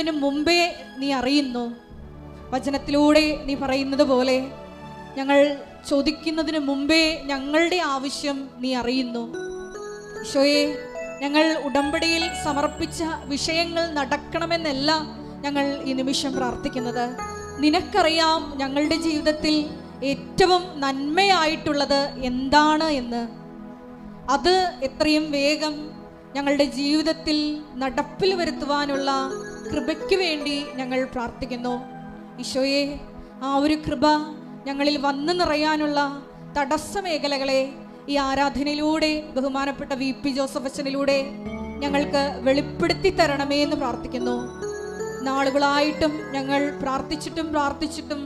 ചോദിക്കുന്നതിന് മുമ്പേ നീ അറിയുന്നു. വചനത്തിലൂടെ നീ പറയുന്നത് പോലെ ഞങ്ങൾ ചോദിക്കുന്നതിന് മുമ്പേ ഞങ്ങളുടെ ആവശ്യം നീ അറിയുന്നു. ഈശോയെ ഞങ്ങൾ ഉടമ്പടിയിൽ സമർപ്പിച്ച വിഷയങ്ങൾ നടക്കണമെന്നല്ല ഞങ്ങൾ ഈ നിമിഷം പ്രാർത്ഥിക്കുന്നത്. നിനക്കറിയാം ഞങ്ങളുടെ ജീവിതത്തിൽ ഏറ്റവും നന്മയായിട്ടുള്ളത് എന്താണ് എന്ന്. അത് എത്രയും വേഗം ഞങ്ങളുടെ ജീവിതത്തിൽ നടപ്പിൽ വരുത്തുവാനുള്ള കൃപയ്ക്ക് വേണ്ടി ഞങ്ങൾ പ്രാർത്ഥിക്കുന്നു. ഈശോയെ ആ ഒരു കൃപ ഞങ്ങളിൽ വന്നു നിറയാനുള്ള തടസ്സ മേഖലകളെ ഈ ആരാധനയിലൂടെ ബഹുമാനപ്പെട്ട വി പി ജോസഫ് അച്ഛനിലൂടെ ഞങ്ങൾക്ക് വെളിപ്പെടുത്തി തരണമേ എന്ന് പ്രാർത്ഥിക്കുന്നു. നാളുകളായിട്ടും ഞങ്ങൾ പ്രാർത്ഥിച്ചിട്ടും പ്രാർത്ഥിച്ചിട്ടും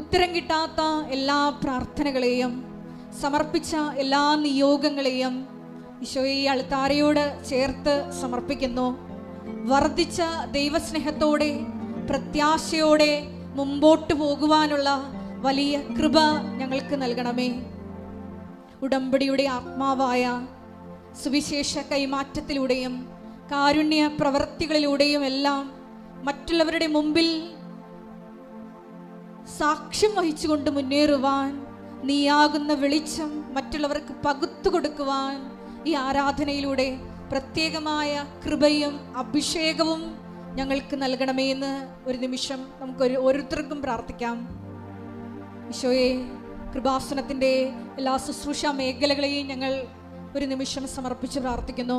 ഉത്തരം കിട്ടാത്ത എല്ലാ പ്രാർത്ഥനകളെയും സമർപ്പിച്ച എല്ലാ നിയോഗങ്ങളെയും ഈശോയെ അൾത്താരയോട് ചേർത്ത് സമർപ്പിക്കുന്നു. വർദ്ധിച്ച ദൈവസ്നേഹത്തോടെ പ്രത്യാശയോടെ മുമ്പോട്ട് പോകുവാനുള്ള വലിയ കൃപ ഞങ്ങൾക്ക് നൽകണമേ. ഉടമ്പടിയുടെ ആത്മാവായ സുവിശേഷ കൈമാറ്റത്തിലൂടെയും കാരുണ്യ പ്രവർത്തികളിലൂടെയും എല്ലാം മറ്റുള്ളവരുടെ മുമ്പിൽ സാക്ഷ്യം വഹിച്ചുകൊണ്ട് മുന്നേറുവാൻ നീയാകുന്ന വെളിച്ചം മറ്റുള്ളവർക്ക് പകുത്തു കൊടുക്കുവാൻ ഈ ആരാധനയിലൂടെ പ്രത്യേകമായ കൃപയും അഭിഷേകവും ഞങ്ങൾക്ക് നൽകണമേ എന്ന് ഒരു നിമിഷം നമുക്ക് ഒരു ഓരോരുത്തർക്കും പ്രാർത്ഥിക്കാം. ഈശോയെ കൃപാസനത്തിന്റെ എല്ലാ ശുശ്രൂഷ മേഖലകളെയും ഞങ്ങൾ ഒരു നിമിഷം സമർപ്പിച്ച് പ്രാർത്ഥിക്കുന്നു.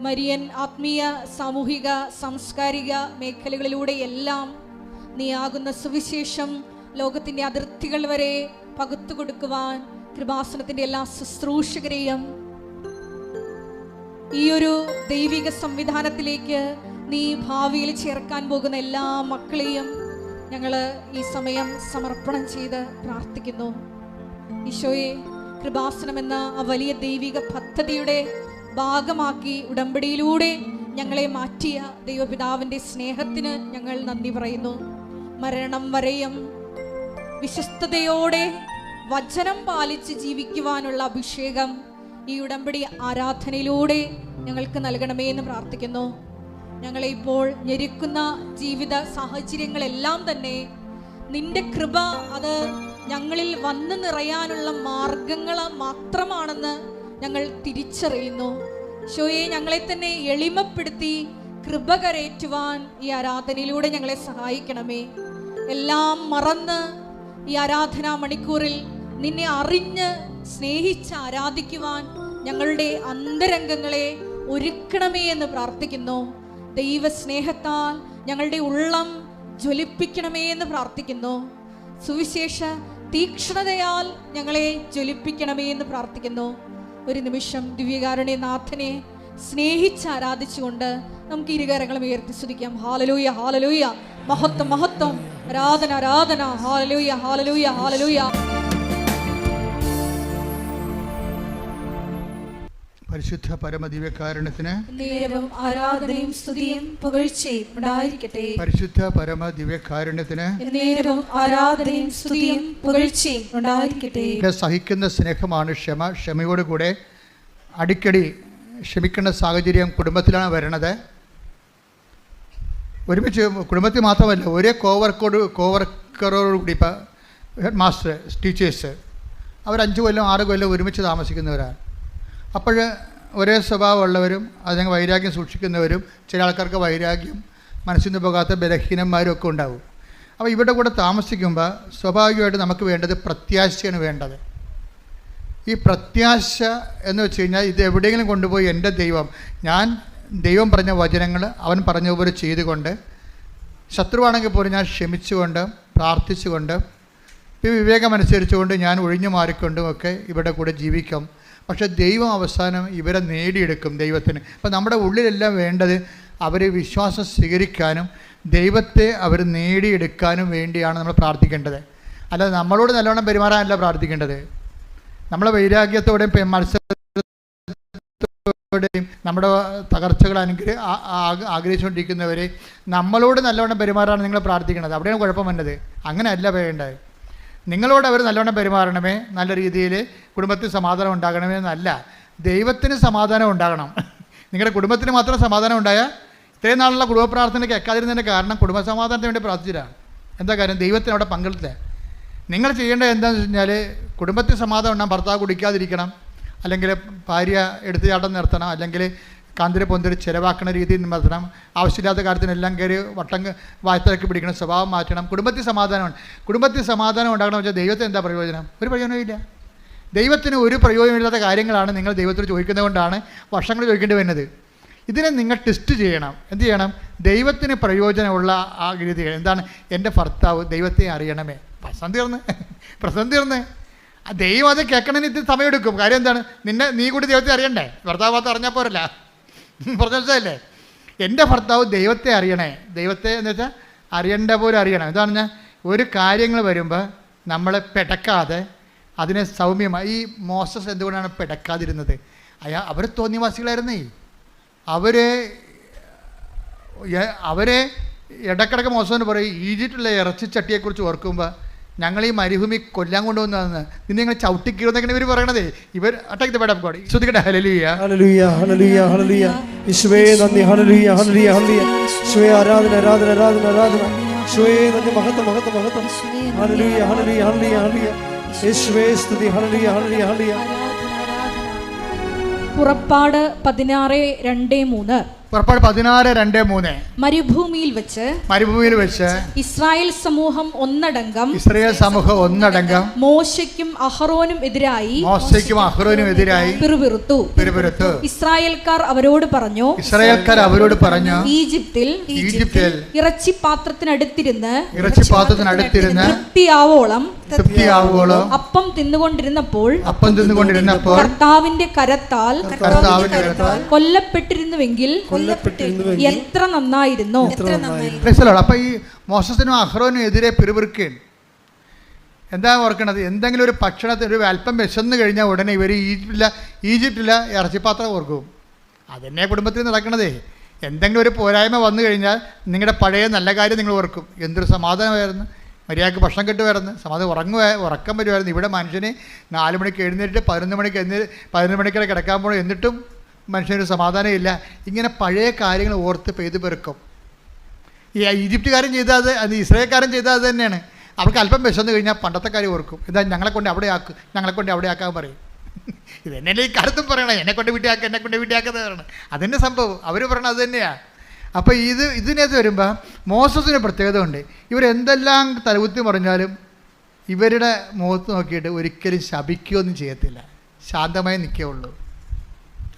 മരിയൻ ആത്മീയ സാമൂഹിക സാംസ്കാരിക മേഖലകളിലൂടെ എല്ലാം നീയാകുന്ന സുവിശേഷം ലോകത്തിന്റെ അതിർത്തികൾ വരെ പകുത്തു കൊടുക്കുവാൻ കൃപാസനത്തിന്റെ എല്ലാ ശുശ്രൂഷകരെയും ഈ ഒരു ദൈവിക സംവിധാനത്തിലേക്ക് നീ ഭാവിയിൽ ചേർക്കാൻ പോകുന്ന എല്ലാ മക്കളെയും ഞങ്ങൾ ഈ സമയം സമർപ്പണം ചെയ്ത് പ്രാർത്ഥിക്കുന്നു. ഈശോയെ കൃപാസനം എന്ന ആ വലിയ ദൈവിക പദ്ധതിയുടെ ഭാഗമാക്കി ഉടമ്പടിയിലൂടെ ഞങ്ങളെ മാറ്റിയ ദൈവപിതാവിന്റെ സ്നേഹത്തിന് ഞങ്ങൾ നന്ദി പറയുന്നു. മരണം വരെയും വിശ്വസ്തയോടെ വചനം പാലിച്ച് ജീവിക്കുവാനുള്ള അഭിഷേകം ഈ ഉടമ്പടി ആരാധനയിലൂടെ ഞങ്ങൾക്ക് നൽകണമേ എന്ന് പ്രാർത്ഥിക്കുന്നു. ഞങ്ങളെ ഇപ്പോൾ ഞെരുക്കുന്ന ജീവിത സാഹചര്യങ്ങളെല്ലാം തന്നെ നിന്റെ കൃപ അത് ഞങ്ങളിൽ വന്നു നിറയാനുള്ള മാർഗങ്ങൾ മാത്രമാണെന്ന് ഞങ്ങൾ തിരിച്ചറിയുന്നു. ഷോയെ ഞങ്ങളെ തന്നെ എളിമപ്പെടുത്തി കൃപ കരേറ്റുവാൻ ഈ ആരാധനയിലൂടെ ഞങ്ങളെ സഹായിക്കണമേ. എല്ലാം മറന്ന് ഈ ആരാധനാ മണിക്കൂറിൽ നിന്നെ അറിഞ്ഞ് സ്നേഹിച്ച് ആരാധിക്കുവാൻ ഞങ്ങളുടെ അന്തരംഗങ്ങളെ ഒരുക്കണമേ എന്ന് പ്രാർത്ഥിക്കുന്നു. ദൈവസ്നേഹത്താൽ ഞങ്ങളുടെ ഉള്ളം ജ്വലിപ്പിക്കണമേ എന്ന് പ്രാർത്ഥിക്കുന്നു. സുവിശേഷ തീക്ഷ്ണതയാൽ ഞങ്ങളെ ജ്വലിപ്പിക്കണമേ എന്ന് പ്രാർത്ഥിക്കുന്നു. ഒരു നിമിഷം ദിവ്യകാരുണ്യ നാഥനെ സ്നേഹിച്ച് ആരാധിച്ചുകൊണ്ട് നമുക്ക് ഇരുകരങ്ങളും ഉയർത്തി സ്തുതിക്കാം. Hallelujah hallelujah. മഹത്വം മഹത്വം. ആരാധന ആരാധന. Hallelujah hallelujah hallelujah. പരിശുദ്ധ പരമദിവ്യകാരണത്തിന് നേരവും ആരാധനയും സ്തുതിയും പുകഴ്ചയും ഉണ്ടായിരിക്കട്ടെ. പരിശുദ്ധ പരമദിവ്യകാരണത്തിന് നേരവും ആരാധനയും സ്തുതിയും പുകഴ്ചയും ഉണ്ടായിരിക്കട്ടെ. സഹിക്കുന്ന സ്നേഹമാണ് ക്ഷമ. ക്ഷമയോടുകൂടെ അടിക്കടി ക്ഷമിക്കേണ്ട സാഹചര്യം കുടുംബത്തിലാണ് വരണത്. ഒരുമിച്ച് കുടുംബത്തിൽ മാത്രമല്ല ഒരേ കോവർക്കോട് കോവർക്കറോടുകൂടി ഇപ്പം ഹെഡ് മാസ്റ്റർ ടീച്ചേഴ്സ് അവർ അഞ്ച് കൊല്ലം ആറ് കൊല്ലം ഒരുമിച്ച് താമസിക്കുന്നവരാണ്. അപ്പോൾ ഒരേ സ്വഭാവമുള്ളവരും അതിന് വൈരാഗ്യം സൂക്ഷിക്കുന്നവരും ചില ആൾക്കാർക്ക് വൈരാഗ്യം മനസ്സിൽ നിന്ന് പോകാത്ത ബലഹീനന്മാരും ഒക്കെ ഉണ്ടാവും. അപ്പോൾ ഇവിടെ കൂടെ താമസിക്കുമ്പോൾ സ്വാഭാവികമായിട്ട് നമുക്ക് വേണ്ടത് പ്രത്യാശയാണ് വേണ്ടത്. ഈ പ്രത്യാശ എന്ന് വെച്ച് കഴിഞ്ഞാൽ ഇത് എവിടെയെങ്കിലും കൊണ്ടുപോയി എന്റെ ദൈവം ഞാൻ ദൈവം പറഞ്ഞ വചനങ്ങൾ അവൻ പറഞ്ഞതുപോലെ ചെയ്തുകൊണ്ട് ശത്രുവാണെങ്കിൽ പോലും ഞാൻ ക്ഷമിച്ചുകൊണ്ട് പ്രാർത്ഥിച്ചുകൊണ്ട് വിവേകമനുസരിച്ചുകൊണ്ട് ഞാൻ ഒഴിഞ്ഞു മാറിക്കൊണ്ടും ഒക്കെ ഇവിടെ കൂടെ ജീവിക്കും. പക്ഷേ ദൈവം അവസാനം ഇവരെ നേടിയെടുക്കും ദൈവത്തിന്. അപ്പം നമ്മുടെ ഉള്ളിലെല്ലാം വേണ്ടത് അവർ വിശ്വാസം സ്വീകരിക്കാനും ദൈവത്തെ അവർ നേടിയെടുക്കാനും വേണ്ടിയാണ് നമ്മൾ പ്രാർത്ഥിക്കേണ്ടത്. അല്ലാതെ നമ്മളോട് നല്ലവണ്ണം പെരുമാറാനല്ല പ്രാർത്ഥിക്കേണ്ടത്. നമ്മളെ വൈരാഗ്യത്തോടെയും മത്സരത്തോടെയും നമ്മുടെ തകർച്ചകൾ അനുഗ്രഹ ആഗ്രഹിച്ചുകൊണ്ടിരിക്കുന്നവരെ നമ്മളോട് നല്ലവണ്ണം പെരുമാറാണ് നിങ്ങൾ പ്രാർത്ഥിക്കുന്നത് അവിടെയാണ് കുഴപ്പം വന്നത് അങ്ങനെയല്ല വേണ്ടത്. നിങ്ങളോട് അവർ നല്ലവണ്ണം പെരുമാറണമേ? നല്ല രീതിയിൽ കുടുംബത്തിൽ സമാധാനം ഉണ്ടാകണമേ എന്നല്ല. ദൈവത്തിന് സമാധാനം ഉണ്ടാകണം. നിങ്ങളുടെ കുടുംബത്തിന് മാത്രം സമാധാനം ഉണ്ടായാൽ ഇത്രയും നാളുള്ള കുടുംബ പ്രാർത്ഥന കേൾക്കാതിരുന്നതിന്റെ കാരണം കുടുംബസമാധാനത്തിന് വേണ്ടി പ്രാർത്ഥിച്ചിട്ടാണ്. എന്താ കാര്യം? ദൈവത്തിന് അവിടെ പങ്കെടുത്തില്ല നിങ്ങൾ ചെയ്യേണ്ടത് എന്താണെന്ന് വെച്ച് കഴിഞ്ഞാൽ കുടുംബത്തിൽ സമാധാനം ഉണ്ടാകും ഭർത്താവ് കുടിക്കാതിരിക്കണം. അല്ലെങ്കിൽ ഭാര്യ എടുത്തു ചാട്ടം നിർത്തണം. അല്ലെങ്കിൽ കാന്തിരി പൊന്തിരി ചിലവാക്കുന്ന രീതിയിൽ നിർത്തണം ആവശ്യമില്ലാത്ത കാര്യത്തിനെല്ലാം കയറി വട്ടം വായത്തിലേക്ക് പിടിക്കണം. സ്വഭാവം മാറ്റണം. കുടുംബത്തിൽ സമാധാനമാണ് കുടുംബത്തിൽ സമാധാനം ഉണ്ടാകണം വെച്ചാൽ ദൈവത്തിന് എന്താ പ്രയോജനം? ഒരു പ്രയോജനമില്ല ദൈവത്തിന് ഒരു പ്രയോജനമില്ലാത്ത കാര്യങ്ങളാണ് നിങ്ങൾ ദൈവത്തോട് ചോദിക്കുന്നത് കൊണ്ടാണ് വർഷങ്ങൾ ചോദിക്കേണ്ടി വരുന്നത്. ഇതിനെ നിങ്ങൾ ടെസ്റ്റ് ചെയ്യണം. എന്ത് ചെയ്യണം? ദൈവത്തിന് പ്രയോജനമുള്ള ആ രീതികൾ. എന്താണ്? എന്റെ ഭർത്താവ് ദൈവത്തെ അറിയണമേ. പ്രശ്നം തീർന്ന്. പ്രശ്നം തീർന്ന്. ദൈവം അത് കേൾക്കണമെന്ന് ഇത് സമയമെടുക്കും. കാര്യം എന്താണ്? നിന്നെ നീ കൂടി ദൈവത്തെ അറിയണ്ടേ? ഭർത്താവ് അത് അറിഞ്ഞാൽ പോരല്ല. പ്രശ്നമല്ലേ എന്റെ ഭർത്താവ് ദൈവത്തെ അറിയണേ. ദൈവത്തെ എന്ന് വെച്ചാൽ അറിയേണ്ട പോലെ അറിയണം. എന്താണ് ഞാൻ ഒരു കാര്യങ്ങൾ വരുമ്പോൾ നമ്മളെ പിടക്കാതെ അതിനെ സൗമ്യമായി. ഈ മോസസ് എന്തുകൊണ്ടാണ് പിടക്കാതിരുന്നത്? അയാ അവർ തോന്നിവാസികളായിരുന്നേ. അവരെ അവരെ ഇടക്കിടക്ക് മോശമെന്ന് പറയും ഈജിപ്തിലെ ഇറച്ചിച്ചട്ടിയെക്കുറിച്ച് ഓർക്കുമ്പോൾ ഞങ്ങൾ ഈ മരുഭൂമി കൊല്ലാൻ കൊണ്ടുവന്നതെന്ന് ഇന്ന് ഞങ്ങൾ ചവിട്ടിക്കീറുന്നൊക്കെയാണ് ഇവർ പറയണതേ. ഇവർ അറ്റാക്ക് പേടം കോടി ശ്രദ്ധിക്കട്ടെ. ഹലലിയ നന്ദി. ആരാധന ആരാധന ആരാധന ആരാധന. നന്ദി. മഹത്വം മഹത്വം മഹത്വം. സ്തുതി. ഹല്ലേലൂയ ഹല്ലേലൂയ ഹല്ലേലൂയ പുറപ്പാട് പതിനാറ് രണ്ട് മൂന്ന്. പുറപ്പാട് പതിനാറ് രണ്ട് മൂന്ന്. മരുഭൂമിയിൽ വെച്ച് മരുഭൂമിയിൽ വെച്ച് ഇസ്രായേൽ സമൂഹം ഒന്നടങ്കം ഇസ്രായേൽ സമൂഹം ഒന്നടങ്കം മോശയ്ക്കും അഹ്റോനും എതിരായി മോശയ്ക്കും അഹ്റോനും എതിരായി പിറുപിറുത്തു. പിറുപിറുത്തു. ഇസ്രായേൽക്കാർ അവരോട് പറഞ്ഞു ഇസ്രായേൽക്കാർ അവരോട് പറഞ്ഞു ഈജിപ്തിൽ ഈജിപ്തിൽ ഇറച്ചി പാത്രത്തിനടുത്തിരുന്ന് ഇറച്ചി പാത്രത്തിനടുത്തിരുന്ന് തൃപ്തിയാവോളം തൃപ്തിയാവോളം അപ്പം തിന്നുകൊണ്ടിരുന്നപ്പോൾ അപ്പം തിന്നുകൊണ്ടിരുന്നപ്പോൾ കർത്താവിന്റെ കരത്താൽ കർത്താവിന്റെ കരത്താൽ കൊല്ലപ്പെട്ടിരുന്നുവെങ്കിൽ കൊല്ലപ്പെട്ടിരുന്നുവെങ്കിൽ എത്ര നന്നായിരുന്നു? അപ്പം ഈ മോശത്തിനും അഹ്റോനും എതിരെ പിറുപിറുക്കുകയാണ് എന്താ ഓർക്കണത്? എന്തെങ്കിലും ഒരു ഭക്ഷണത്തിൽ ഒരു അല്പം വിശന്നു കഴിഞ്ഞാൽ ഉടനെ ഇവർ ഈജിപ്തില്ല ഈജിപ്തില്ല ഇറച്ചിപ്പാത്രം ഓർക്കും. അതന്നെ കുടുംബത്തിൽ നടക്കണതേ. എന്തെങ്കിലും ഒരു പോരായ്മ വന്നു കഴിഞ്ഞാൽ നിങ്ങളുടെ പഴയ നല്ല കാര്യം നിങ്ങൾ ഓർക്കും. എന്തൊരു സമാധാനമായിരുന്നു. മര്യാദയ്ക്ക് ഭക്ഷണം കിട്ടുമായിരുന്നു. സമാധാനം ഉറങ്ങുക ഉറക്കം വരുമായിരുന്നു. ഇവിടെ മനുഷ്യന് നാല് മണിക്ക് എഴുന്നേറ്റ് പതിനൊന്ന് മണിക്ക് എഴുന്നേ പതിനൊന്ന് മണിക്ക് കിടക്കാൻ പോകണം എന്നിട്ടും മനുഷ്യന് സമാധാനമില്ല. ഇങ്ങനെ പഴയ കാര്യങ്ങൾ ഓർത്ത് പെയ്ത് പെറുക്കും. ഈ ഈജിപ്തുകാരൻ ചെയ്താൽ അത് അത് ഇസ്രായേൽക്കാരൻ ചെയ്താൽ അത് തന്നെയാണ്. അവർക്ക് അല്പം വിശന്ന് കഴിഞ്ഞാൽ പണ്ടത്തെ കാര്യം ഓർക്കും. എന്താ ഞങ്ങളെ കൊണ്ട് അവിടെ ആക്കും ഞങ്ങളെ കൊണ്ട് അവിടെ ആക്കാൻ പറയും. ഇത് തന്നെയല്ലേ ഈ കാലത്തും പറയണേ. എന്നെ കൊണ്ട് വീട്ടിയാക്കുക എന്നെ കൊണ്ട് വീട്ടിയാക്കുന്നത് പറയണം. അതന്നെ സംഭവം. അവർ പറയണത് അത് തന്നെയാണ് അപ്പോൾ ഇത് ഇതിനകത്ത് വരുമ്പോൾ മോസസിന് പ്രത്യേകത ഉണ്ട് ഇവരെന്തെല്ലാം തലകുത്തി പറഞ്ഞാലും ഇവരുടെ മുഖത്ത് നോക്കിയിട്ട് ഒരിക്കലും ശപിക്കുകയൊന്നും ചെയ്യത്തില്ല. ശാന്തമായി നിൽക്കുകയുള്ളൂ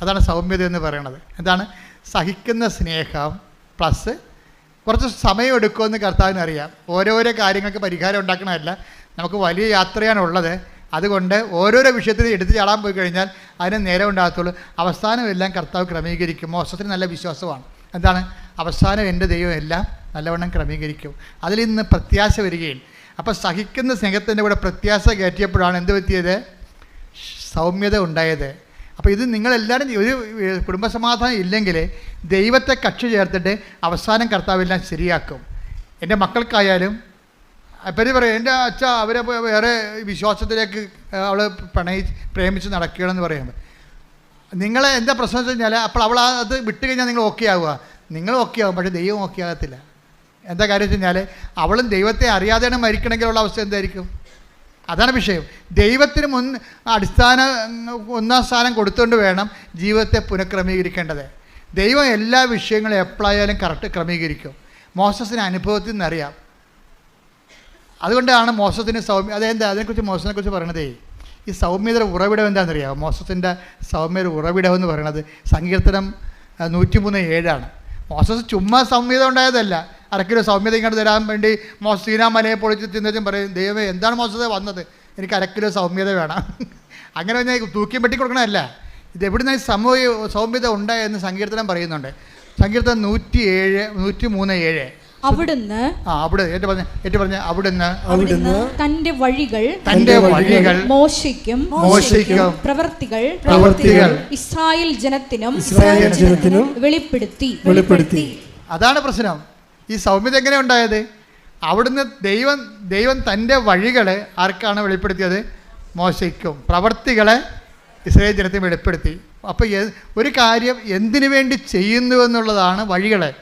അതാണ് സൗമ്യത എന്ന് പറയുന്നത് എന്താണ്? സഹിക്കുന്ന സ്നേഹം പ്ലസ് കുറച്ച് സമയം എടുക്കുമെന്ന് കർത്താവിന് അറിയാം. ഓരോരോ കാര്യങ്ങൾക്ക് പരിഹാരം ഉണ്ടാക്കണമല്ല നമുക്ക് വലിയ യാത്രയാണ് ഉള്ളത്. അതുകൊണ്ട് ഓരോരോ വിഷയത്തിൽ എടുത്തു ചാടാൻ പോയി കഴിഞ്ഞാൽ അതിന് നേരം ഉണ്ടാകത്തുള്ളൂ. അവസാനം എല്ലാം കർത്താവ് ക്രമീകരിക്കും. മോശത്തിന് നല്ല വിശ്വാസമാണ്. എന്താണ്? അവസാനം എന്റെ ദൈവം എല്ലാം നല്ലവണ്ണം ക്രമീകരിക്കും. അതിൽ നിന്ന് പ്രത്യാശ വരികയും. അപ്പോൾ സഹിക്കുന്ന സ്നേഹത്തിന്റെ കൂടെ പ്രത്യാശ കയറ്റിയപ്പോഴാണ് എന്ത് പറ്റിയത്? സൗമ്യത ഉണ്ടായത്. അപ്പോൾ ഇത് നിങ്ങളെല്ലാവരും ഒരു കുടുംബസമാധാനം ഇല്ലെങ്കിൽ ദൈവത്തെ കക്ഷി ചേർത്തിട്ട് അവസാനം കർത്താവെല്ലാം ശരിയാക്കും. എന്റെ മക്കൾക്കായാലും അപ്പം പറയും എന്റെ അച്ഛ അവരെ വേറെ വിശ്വാസത്തിലേക്ക് അവൾ പ്രണയി പ്രേമിച്ച് നടക്കുകയാണെന്ന് പറയുമ്പോൾ നിങ്ങളെ എന്താ പ്രശ്നം വെച്ച് കഴിഞ്ഞാൽ അപ്പോൾ അവൾ അത് വിട്ട് കഴിഞ്ഞാൽ നിങ്ങൾ ഓക്കെ ആവുക. നിങ്ങൾ ഓക്കെ ആവും പക്ഷേ ദൈവം ഓക്കെ ആകത്തില്ല. എന്താ കാര്യം വെച്ച് കഴിഞ്ഞാൽ അവളും ദൈവത്തെ അറിയാതെയാണ് മരിക്കണമെങ്കിലുള്ള അവസ്ഥ എന്തായിരിക്കും? അതാണ് വിഷയം. ദൈവത്തിന് മുൻ അടിസ്ഥാന ഒന്നാം സ്ഥാനം കൊടുത്തുകൊണ്ട് വേണം ജീവിതത്തെ പുനഃക്രമീകരിക്കേണ്ടത്. ദൈവം എല്ലാ വിഷയങ്ങളും എപ്പോഴായാലും കറക്റ്റ് ക്രമീകരിക്കും. മോസസിന് അനുഭവത്തിൽ നിന്നറിയാം. അതുകൊണ്ടാണ് മോസത്തിന് സൗമ്യ അതെന്താ? അതിനെക്കുറിച്ച് മോസത്തിനെ കുറിച്ച് പറയണതേ ഈ സൗമ്യതയുടെ ഉറവിടം എന്താണെന്നറിയാമോ മോസത്തിന്റെ സൗമ്യത ഉറവിടം എന്ന് പറയുന്നത് സങ്കീർത്തനം നൂറ്റിമൂന്ന് ഏഴാണ്. മോസസ് ചുമ്മാ സൗമ്യത ഉണ്ടായതല്ല. അരക്കിലോ സൗമ്യത ഇങ്ങോട്ട് തരാൻ വേണ്ടി മോസീന മലയെ പൊളിച്ച് തിന്നതും പറയും ദൈവമേ എന്താണ് മോശത വന്നത്? എനിക്ക് അരക്കിലോ സൗമ്യത വേണം. അങ്ങനെ ഞാൻ തൂക്കി വെട്ടി കൊടുക്കണമല്ല ഇത് എവിടെ ഈ സമൂഹ സൗമ്യത ഉണ്ടായെന്ന് സങ്കീർത്തനം പറയുന്നുണ്ട്. സങ്കീർത്തനം നൂറ്റി ഏഴ് നൂറ്റി മൂന്ന് ഏഴ്. അവിടുന്ന് ആ അവിടെ ഏറ്റു പറഞ്ഞ ഏറ്റു പറഞ്ഞ അവിടുന്ന് അവിടുന്ന് തന്റെ വഴികൾ തന്റെ വഴികൾ മോശയ്ക്കും മോശിക്കും പ്രവർത്തികൾ പ്രവൃത്തികൾ ഇസ്രായേൽ ജനത്തിനും ഇസ്രായേൽ ജനത്തിനും വെളിപ്പെടുത്തി. വെളിപ്പെടുത്തി. അതാണ് പ്രശ്നം. ഈ സൗമ്യത എങ്ങനെ ഉണ്ടായത്? അവിടുന്ന് ദൈവം ദൈവം തന്റെ വഴികളെ ആർക്കാണ് വെളിപ്പെടുത്തിയത്? മോശയ്ക്കും പ്രവർത്തികളെ ഇസ്രയേൽ ജനത്തെ വെളിപ്പെടുത്തി. അപ്പോൾ ഒരു കാര്യം എന്തിനു വേണ്ടി ചെയ്യുന്നു എന്നുള്ളതാണ് വഴികളെ.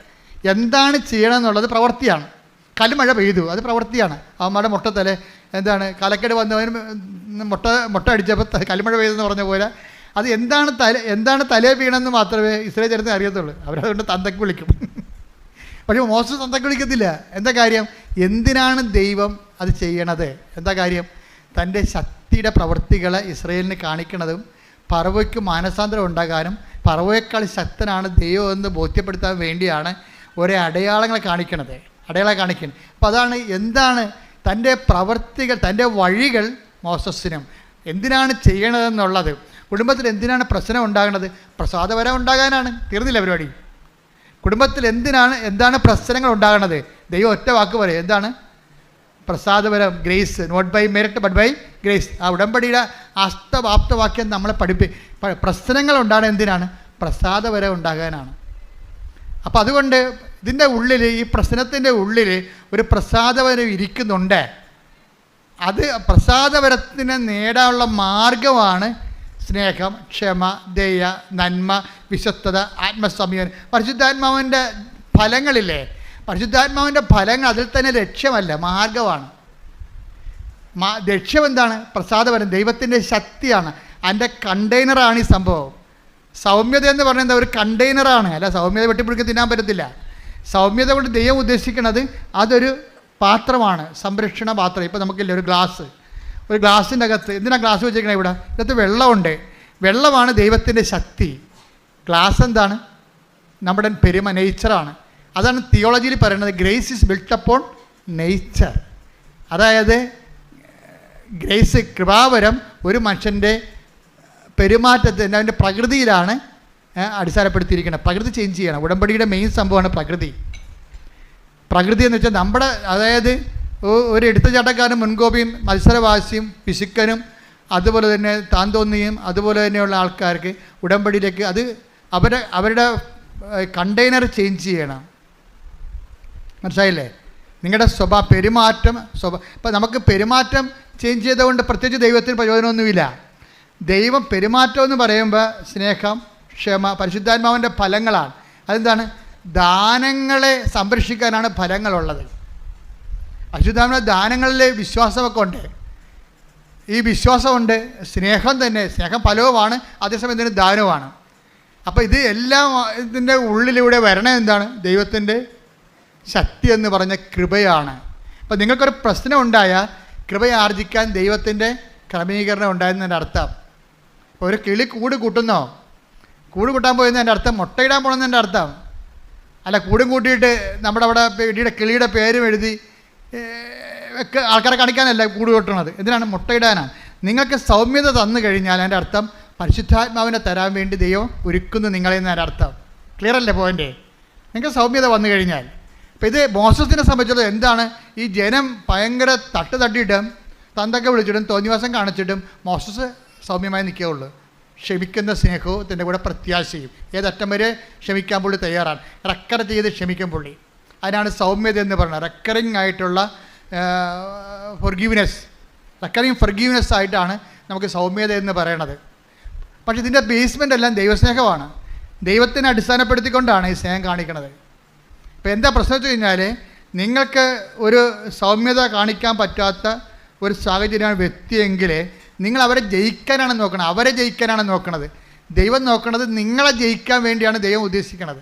എന്താണ് ചെയ്യണം എന്നുള്ളത് പ്രവൃത്തിയാണ് കല്ലുമഴ പെയ്തു അത് പ്രവൃത്തിയാണ് അവന്മാരുടെ മുട്ടത്തലെ എന്താണ് കലക്കേട് വന്നവന് മുട്ട മുട്ട അടിച്ചപ്പോൾ കല്ലുമഴ പെയ്തെന്ന് പറഞ്ഞ പോലെ അത് എന്താണ് തല എന്താണ് തലേ വീണെന്ന് മാത്രമേ ഇസ്രയേൽ ജനത്തിന് അറിയത്തുള്ളൂ. അവരതുകൊണ്ട് തന്തക്ക് വിളിക്കും. പക്ഷേ മോശം സ്വന്തം കളിക്കത്തില്ല. എന്താ കാര്യം? എന്തിനാണ് ദൈവം അത് ചെയ്യണത്? എന്താ കാര്യം? തന്റെ ശക്തിയുടെ പ്രവൃത്തികളെ ഇസ്രയേലിന് കാണിക്കണതും പറവയ്ക്ക് മാനസാന്തരം ഉണ്ടാകാനും പറവയേക്കാൾ ശക്തനാണ് ദൈവം എന്ന് ബോധ്യപ്പെടുത്താൻ വേണ്ടിയാണ് ഒരേ അടയാളങ്ങളെ കാണിക്കണത്. അടയാളം കാണിക്കുന്നത്. അപ്പം അതാണ് എന്താണ് തന്റെ പ്രവൃത്തികൾ തന്റെ വഴികൾ മോസസിനും എന്തിനാണ് ചെയ്യണതെന്നുള്ളത്? കുടുംബത്തിൽ എന്തിനാണ് പ്രശ്നം ഉണ്ടാകുന്നത്? പ്രസാദപരം ഉണ്ടാകാനാണ്. തീർന്നില്ല പരിപാടി? കുടുംബത്തിൽ എന്തിനാണ് എന്താണ് പ്രശ്നങ്ങൾ ഉണ്ടാകുന്നത് ദൈവം ഒറ്റ വാക്ക് പറയും. എന്താണ്? പ്രസാദപരം grace. Not by merit but by grace ആ ഉടമ്പടിയുടെ അസ്തവാപ്തവാക്യം നമ്മളെ പഠിപ്പി പ്രശ്നങ്ങൾ ഉണ്ടാകുന്നത് എന്തിനാണ്? പ്രസാദപരം ഉണ്ടാകാനാണ്. അപ്പോൾ അതുകൊണ്ട് ഇതിന്റെ ഉള്ളിൽ ഈ പ്രശ്നത്തിന്റെ ഉള്ളിൽ ഒരു പ്രസാദപരം ഇരിക്കുന്നുണ്ട്. അത് പ്രസാദപരത്തിനെ നേടാനുള്ള മാർഗമാണ് സ്നേഹം ക്ഷമ ദയ നന്മ വിശ്വസ്തത ആത്മസമയം പരിശുദ്ധാത്മാവിന്റെ ഫലങ്ങളില്ലേ? പരിശുദ്ധാത്മാവിന്റെ ഫലങ്ങൾ അതിൽ തന്നെ ലക്ഷ്യമല്ല മാർഗമാണ്. മാ ലക്ഷ്യം എന്താണ്? പ്രസാദപരം ദൈവത്തിന്റെ ശക്തിയാണ്. അതിന്റെ കണ്ടെയ്നറാണ് ഈ സംഭവം. സൗമ്യത എന്ന് പറയുന്നത് ഒരു കണ്ടെയ്നറാണ്. അല്ല സൗമ്യത വെട്ടിപ്പിടിക്ക് തിന്നാൻ പറ്റത്തില്ല. സൗമ്യത കൊണ്ട് ദൈവം ഉദ്ദേശിക്കുന്നത് അതൊരു പാത്രമാണ്. സംരക്ഷണ പാത്രം. ഇപ്പോൾ നമുക്കില്ല ഒരു ഗ്ലാസ്. ഒരു ഗ്ലാസിന്റെ അകത്ത്. എന്തിനാണ് ഗ്ലാസ് വെച്ചിരിക്കണേ ഇവിടെ? ഇതിനകത്ത് വെള്ളമുണ്ട്. വെള്ളമാണ് ദൈവത്തിന്റെ ശക്തി. ഗ്ലാസ് എന്താണ്? നമ്മുടെ പെരുമ നേച്ചറാണ് അതാണ് തിയോളജിയിൽ പറയുന്നത് grace is built upon nature അതായത് ഗ്രേസ് കൃപാവരം ഒരു മനുഷ്യന്റെ പെരുമാറ്റത്തിൽ അവന്റെ പ്രകൃതിയിലാണ് അടിസ്ഥാനപ്പെടുത്തിയിരിക്കുന്നത്. പ്രകൃതി ചേഞ്ച് ചെയ്യണം. ഉടമ്പടിയുടെ മെയിൻ സംഭവമാണ് പ്രകൃതി. പ്രകൃതി എന്ന് വെച്ചാൽ നമ്മുടെ അതായത് ഒരു എടുത്തുചാട്ടക്കാരൻ മുൻകോപിയും മത്സരവാശിയും പിശുക്കനും അതുപോലെ തന്നെ താന്തോന്നിയും അതുപോലെ തന്നെയുള്ള ആൾക്കാർക്ക് ഉടമ്പടിയിലേക്ക് അത് അവരെ അവരുടെ കണ്ടെയ്നർ ചേഞ്ച് ചെയ്യണം. മനസ്സിലായില്ലേ? നിങ്ങളുടെ സ്വഭാവ പെരുമാറ്റം സ്വഭാ ഇപ്പം നമുക്ക് പെരുമാറ്റം ചേഞ്ച് ചെയ്തതുകൊണ്ട് പ്രത്യേകിച്ച് ദൈവത്തിന് പ്രയോജനമൊന്നുമില്ല. ദൈവം പെരുമാറ്റം എന്ന് പറയുമ്പോൾ സ്നേഹം ക്ഷമ പരിശുദ്ധാത്മാവിന്റെ ഫലങ്ങളാണ്. അതെന്താണ്? ദാനങ്ങളെ സംരക്ഷിക്കാനാണ് ഫലങ്ങളുള്ളത്. പരിശുദ്ധാത്മാവിന്റെ ദാനങ്ങളിലെ വിശ്വാസമൊക്കെ ഉണ്ട്. ഈ വിശ്വാസമുണ്ട്. സ്നേഹം തന്നെ. സ്നേഹം ഫലവുമാണ് അതേസമയം ഇതിന് ദാനവുമാണ്. അപ്പോൾ ഇത് എല്ലാം ഇതിന്റെ ഉള്ളിലൂടെ വരണത് എന്താണ്? ദൈവത്തിന്റെ ശക്തി എന്ന് പറഞ്ഞ കൃപയാണ്. അപ്പോൾ നിങ്ങൾക്കൊരു പ്രശ്നം ഉണ്ടായാൽ കൃപയാർജിക്കാൻ ദൈവത്തിന്റെ ക്രമീകരണം ഉണ്ടായെന്നതിന്റെ അർത്ഥം. ഇപ്പോൾ ഒരു കിളി കൂട് കൂട്ടുന്നോ? കൂട് കൂട്ടാൻ പോയെന്നതിന്റെ അർത്ഥം. മുട്ടയിടാൻ പോകണമെന്നതിന്റെ അർത്ഥം. അല്ല കൂടും കൂട്ടിയിട്ട് നമ്മുടെ അവിടെ ഇടിയുടെ കിളിയുടെ പേരും എഴുതി ആൾക്കാരെ കാണിക്കാനല്ല കൂട് കെട്ടണത്. എന്തിനാണ്? മുട്ടയിടാനാണ്. നിങ്ങൾക്ക് സൗമ്യത തന്നു കഴിഞ്ഞാൽ അതിന്റെ അർത്ഥം പരിശുദ്ധാത്മാവിനെ തരാൻ വേണ്ടി ദൈവം ഒരുക്കുന്നു നിങ്ങളെ എന്നതിന്റെ അർത്ഥം. ക്ലിയർ അല്ലേ പോയിന്റ് നിങ്ങൾക്ക് സൗമ്യത വന്നു കഴിഞ്ഞാൽ. അപ്പോൾ ഇത് മോസസിനെ സംബന്ധിച്ചത് എന്താണ്? ഈ ജനം ഭയങ്കര തട്ട് തട്ടിയിട്ടും തന്തൊക്കെ വിളിച്ചിട്ടും തോന്നിവാസം കാണിച്ചിട്ടും മോസസ് സൗമ്യമായി നിൽക്കുകയുള്ളൂ. ക്ഷമിക്കുന്ന സ്നേഹവും ഇതിന്റെ കൂടെ പ്രത്യാശയും. ഏതറ്റം വരെ ക്ഷമിക്കാൻ പുള്ളി തയ്യാറാണ്. റെക്കർ ചെയ്ത് ക്ഷമിക്കും പുള്ളി. അതിനാണ് സൗമ്യത എന്ന് പറയുന്നത്. റെക്കറിങ് ആയിട്ടുള്ള ഫൊർഗീവ്നെസ് റെക്കറിങ് ഫൊർഗീവ്നെസ് ആയിട്ടാണ് നമുക്ക് സൗമ്യത എന്ന് പറയണത്. പക്ഷേ ഇതിന്റെ ബേസ്മെന്റ് എല്ലാം ദൈവസ്നേഹമാണ്. ദൈവത്തിനെ അടിസ്ഥാനപ്പെടുത്തിക്കൊണ്ടാണ് ഈ സ്നേഹം കാണിക്കുന്നത് ഇപ്പോൾ എന്താ പ്രശ്നം വെച്ച് കഴിഞ്ഞാൽ നിങ്ങൾക്ക് ഒരു സൗമ്യത കാണിക്കാൻ പറ്റാത്ത ഒരു സാഹചര്യമാണ് വ്യക്തിയെങ്കിൽ നിങ്ങൾ അവരെ ജയിക്കാനാണ് നോക്കുന്നത് അവരെ ജയിക്കാനാണ് നോക്കുന്നത് ദൈവം നോക്കുന്നത് നിങ്ങളെ ജയിക്കാൻ വേണ്ടിയാണ് ദൈവം ഉദ്ദേശിക്കുന്നത്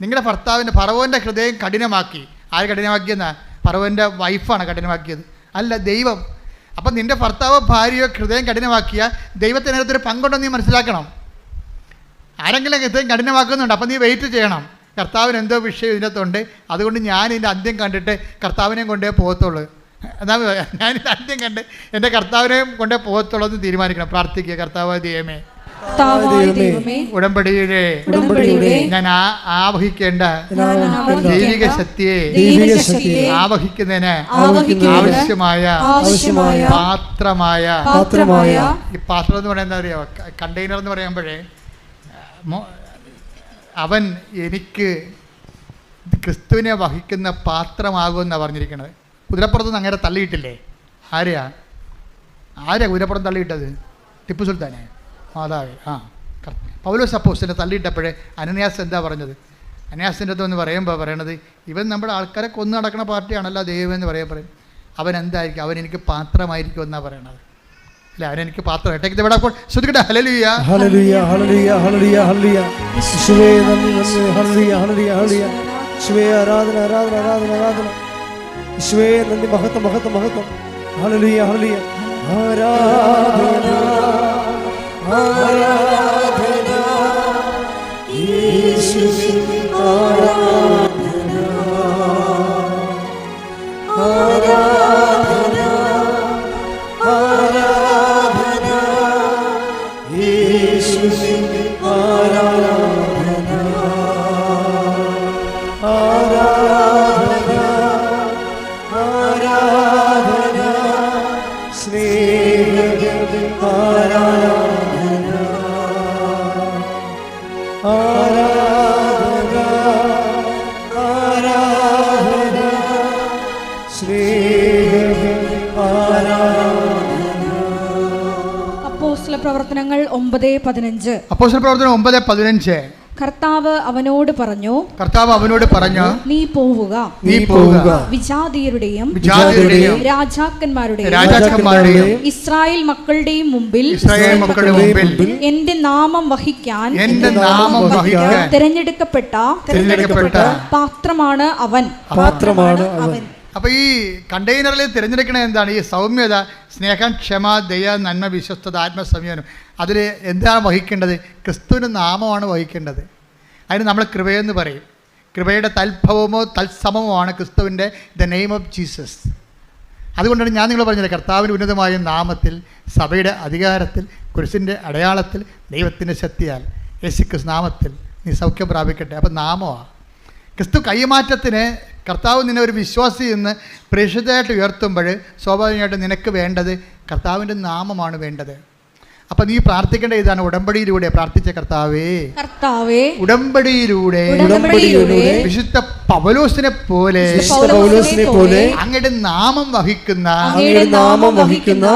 നിങ്ങളുടെ ഭർത്താവിന്റെ ഫറവോന്റെ ഹൃദയം കഠിനമാക്കി. ആര് കഠിനമാക്കിയെന്നാ? ഫറവോന്റെ വൈഫാണ് കഠിനമാക്കിയത്. അല്ല ദൈവം. അപ്പം നിന്റെ ഭർത്താവോ ഭാര്യയോ ഹൃദയം കഠിനമാക്കിയ ദൈവത്തിന് ദൈവത്തിനകത്തൊരു പങ്കുണ്ടെന്ന് നീ മനസ്സിലാക്കണം. ആരെങ്കിലും ഹൃദയം കഠിനമാക്കുന്നുണ്ട് അപ്പം നീ വെയിറ്റ് ചെയ്യണം. കർത്താവിന് എന്തോ വിഷയം ഇതിനകത്തുണ്ട്. അതുകൊണ്ട് ഞാൻ ഇതിന്റെ അന്ത്യം കണ്ടിട്ട് കർത്താവിനെയും കൊണ്ടേ പോകത്തുള്ളൂ. എന്നാ ഞാനിത് അന്ത്യം കണ്ട് എന്റെ കർത്താവിനെയും കൊണ്ടേ പോകത്തുള്ളൂ എന്ന് തീരുമാനിക്കണം. പ്രാർത്ഥിക്കുക കർത്താവ് ദൈവമേ. ഉടമ്പടിയുടെ ഞാൻ ആവഹിക്കേണ്ട ഞാൻ ആവഹിക്കേണ്ട ദൈവിക ശക്തിയെ ആവഹിക്കുന്നതിന് ആവശ്യമായ ആവശ്യമായ പാത്രമായ പാത്രമായ ഈ പാത്രം എന്ന് പറയുന്നത് അറിയോ? കണ്ടെയ്നർ എന്ന് പറയുമ്പോഴേ അവൻ എനിക്ക് ക്രിസ്തുവിനെ വഹിക്കുന്ന പാത്രമാകുമെന്നാണ് പറഞ്ഞിരിക്കുന്നത് കുതിരപ്പുറത്തുനിന്ന് അങ്ങനെ തള്ളിയിട്ടില്ലേ? ആരെയാ? ആരെയാ കുതിരപ്പുറം തള്ളിയിട്ടത്? ടിപ്പു സുൽത്താനെ? മാതാവേ ആ പൗലോസ് അപ്പോസിനെ തള്ളിയിട്ടപ്പോഴേ അനന്യാസ് എന്താ പറഞ്ഞത്? അനന്യാസിന്റെ അടുത്ത് എന്ന് പറയുമ്പോൾ പറയണത് ഇവൻ നമ്മുടെ ആൾക്കാരെ കൊന്നു നടക്കുന്ന പാർട്ടിയാണല്ലോ ദൈവം എന്ന് പറയാൻ പറയും. അവൻ എന്തായിരിക്കും? അവൻ എനിക്ക് പാത്രമായിരിക്കും എന്നാണ് പറയണത്. അല്ല? അവൻ എനിക്ക് പാത്രം ഏട്ടേക്ക് ഇവിടെ ശ്രദ്ധിക്കട്ടെ. ആരാധന ആരാധന ആരാധന ആരാധന. ആരാധന. ആരാധന അപ്പോസ്തല പ്രവർത്തനങ്ങൾ ഒമ്പത് പതിനഞ്ച്. പ്രവർത്തനം ഒമ്പത് പതിനഞ്ച്. കർത്താവ് അവനോട് പറഞ്ഞു കർത്താവ് അവനോട് പറഞ്ഞു നീ പോവുക. നീ പോവുക. വിജാതീയരുടെയും വിജാതിയുടെയും രാജാക്കന്മാരുടെയും രാജാക്കന്മാരുടെയും ഇസ്രായേൽ മക്കളുടെയും മുമ്പിൽ ഇസ്രായേൽ മക്കളുടെ മുമ്പിൽ എന്റെ നാമം വഹിക്കാൻ എന്റെ നാമം വഹിക്കാൻ തിരഞ്ഞെടുക്കപ്പെട്ട തിരഞ്ഞെടുക്കപ്പെട്ട പാത്രമാണ് അവൻ. പാത്രമാണ് അവൻ. അപ്പോൾ ഈ കണ്ടെയ്നറിൽ തിരഞ്ഞെടുക്കണത് എന്താണ്? ഈ സൗമ്യത സ്നേഹം ക്ഷമ ദയ നന്മ വിശ്വസ്തത ആത്മസംയമനം. അതിൽ എന്താണ് വഹിക്കേണ്ടത്? ക്രിസ്തുവിന്റെ നാമമാണ് വഹിക്കേണ്ടത്. അതിന് നമ്മൾ കൃപയെന്ന് പറയും. കൃപയുടെ തൽഭവമോ തത്സമമോ ആണ് ക്രിസ്തുവിന്റെ ദ നെയിം ഓഫ് ജീസസ് അതുകൊണ്ടാണ് ഞാൻ നിങ്ങൾ പറഞ്ഞത് കർത്താവിന്റെ ഉന്നതമായ നാമത്തിൽ സഭയുടെ അധികാരത്തിൽ കുരിശിന്റെ അടയാളത്തിൽ ദൈവത്തിന്റെ ശക്തിയാൽ യേശു ക്രിസ് നാമത്തിൽ നീ സൗഖ്യം പ്രാപിക്കട്ടെ. അപ്പം നാമമാണ് ക്രിസ്തു കൈമാറ്റത്തിന് കർത്താവ് നിന്നെ ഒരു വിശ്വാസി എന്ന് പ്രേക്ഷിതമായിട്ട് ഉയർത്തുമ്പോൾ സ്വാഭാവികമായിട്ടും നിനക്ക് വേണ്ടത് കർത്താവിന്റെ നാമമാണ് വേണ്ടത്. അപ്പൊ നീ പ്രാർത്ഥിക്കേണ്ട ഇതാണ് ഉടമ്പടിയിലൂടെ പ്രാർത്ഥിച്ച കർത്താവേ. കർത്താവേ. ഉടമ്പടിയിലൂടെ വിശുദ്ധ പവലോസിനെ പോലെ പൗലോസിനെ പോലെ അങ്ങയുടെ നാമം വഹിക്കുന്ന അങ്ങയുടെ നാമം വഹിക്കുന്ന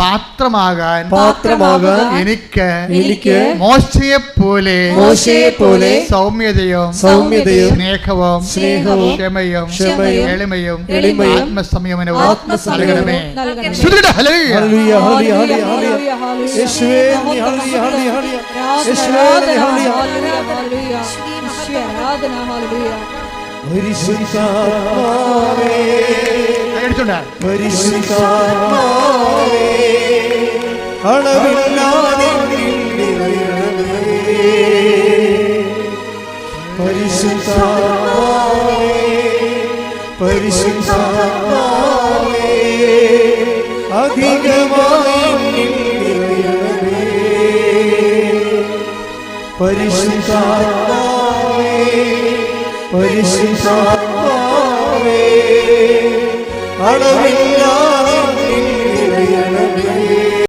പാത്രമാകാൻ പാത്രമാകാൻ എനിക്ക് എനിക്ക് മോശയെ പോലെ മോശയെ പോലെ സൗമ്യതയും സൗമ്യതയും സ്നേഹവും സ്നേഹവും ക്ഷമയും ക്ഷമയും എളിമയും എളിമയും ആത്മസംയമനവും ആത്മസംയമനവും നൽകണമേ. പരിശുദ്ധാത്മാവേ. പരിശുദ്ധാത്മാവേ. അളവില്ലാതെ പരിശുദ്ധാത്മാവേ. പരിശുദ്ധാത്മാവേ. അധികമായി നിറയണമേ പരിശുദ്ധാത്മാവേ. പരിശുദ്ധാത്മാവേ അളവില്ലാതെ